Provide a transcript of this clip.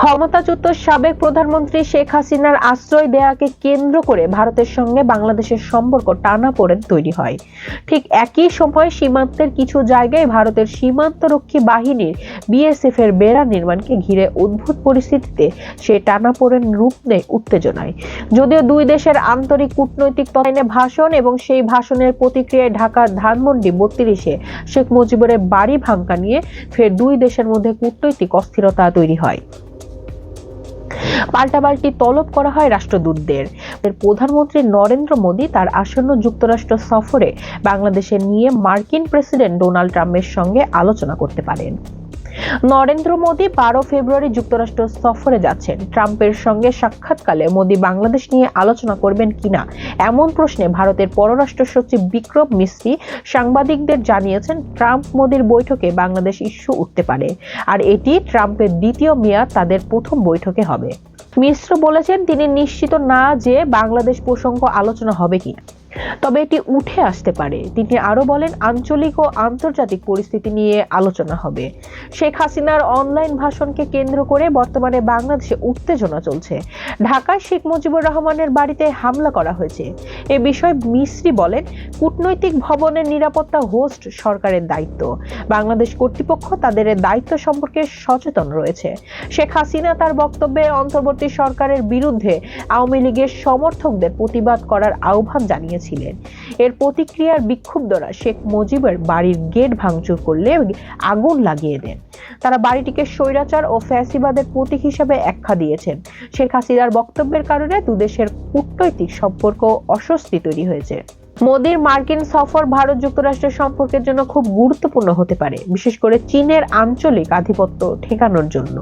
ক্ষমতাচ্যুত সাবেক প্রধানমন্ত্রী শেখ হাসিনার আশ্রয় দেয়াকে কেন্দ্র করে ভারতের সঙ্গে বাংলাদেশের সম্পর্ক টানা টানাপোড়েন তৈরি হয়। ঠিক একই সময় সীমান্তের কিছু জায়গায় ভারতের সীমান্তরক্ষী বাহিনীর বিএসএফ এর বেড়া নির্মাণকে ঘিরে উদ্ভূত পরিস্থিতিতে সে টানাপোড়েন রূপ নেয় উত্তেজনায়। যদিও দুই দেশের আন্তরিক কূটনৈতিক তথাইনে ভাষণ এবং সেই ভাষণের প্রতিক্রিয়ায় ঢাকার ধানমন্ডি বত্রিশে শেখ মুজিবুরের বাড়ি ভাঙ্গা নিয়ে ফের দুই দেশের মধ্যে কূটনৈতিক অস্থিরতা তৈরি হয়। পাল্টাপাল্টি তলব করা হয় রাষ্ট্রদূতদের। প্রধানমন্ত্রী নরেন্দ্র মোদী তার আসন্ন যুক্তরাষ্ট্র সফরে বাংলাদেশে নিয়ে মার্কিন প্রেসিডেন্ট ডোনাল্ড ট্রাম্পের সঙ্গে আলোচনা করতে পারেন। নরেন্দ্র মোদী বারো ফেব্রুয়ারি যুক্তরাষ্ট্র সফরে যাচ্ছেন। ট্রাম্পের সঙ্গে সাক্ষাৎকালে মোদী বাংলাদেশ নিয়ে আলোচনা করবেন কিনা? এমন প্রশ্নে ভারতের পররাষ্ট্র সচিব বিক্রম মিস্ত্রি সাংবাদিকদের জানিয়েছেন, ট্রাম্প মোদীর বৈঠকে বাংলাদেশ ইস্যু উঠতে পারে। আর এটি ট্রাম্পের দ্বিতীয় মেয়াদ, তাদের প্রথম বৈঠকে হবে। মিশ্র বলেছেন, তিনি নিশ্চিত না যে বাংলাদেশ প্রসঙ্গ আলোচনা হবে কিনা। তবে এটি উঠে আসতে পারে। তিনি আরও বলেন, আঞ্চলিক ও আন্তর্জাতিক পরিস্থিতি নিয়ে আলোচনা হবে। শেখ হাসিনার অনলাইন ভাষণকে কেন্দ্র করে বর্তমানে বাংলাদেশে উত্তেজনা চলছে। ঢাকায় শেখ মুজিবুর রহমানের বাড়িতে হামলা করা হয়েছে। এ বিষয়ে মিস্ত্রি বলেন, কূটনৈতিক ভবনের নিরাপত্তা হোস্ট সরকারের দায়িত্ব। বাংলাদেশ কর্তৃপক্ষ তাদের দায়িত্ব সম্পর্কে সচেতন রয়েছে। শেখ হাসিনা তার বক্তব্যে অন্তর্বর্তী সরকারের বিরুদ্ধে আওয়ামী লীগের সমর্থকদের প্রতিবাদ করার আহ্বান জানিয়েছিলেন এর প্রতিক্রিয়ার বিক্ষুব্ধরা শেখ মুজিবের বাড়ির গেট ভাঙচুর করলে আগুন লাগিয়ে দেন। তারা বাড়িটিকে স্বৈরাচার ও ফ্যাসিবাদের প্রতীক হিসেবে ব্যাখ্যা দিয়েছেন। শেখ হাসিনার বক্তব্যের কারণে দুদেশের কূটনৈতিক সম্পর্ক অস্বস্তি তৈরি হয়েছে। মোদীর মার্কিন সফর ভারত যুক্তরাষ্ট্রের সম্পর্কের জন্য খুব গুরুত্বপূর্ণ হতে পারে, বিশেষ করে চীনের আঞ্চলিক আধিপত্য ঠেকানোর জন্য।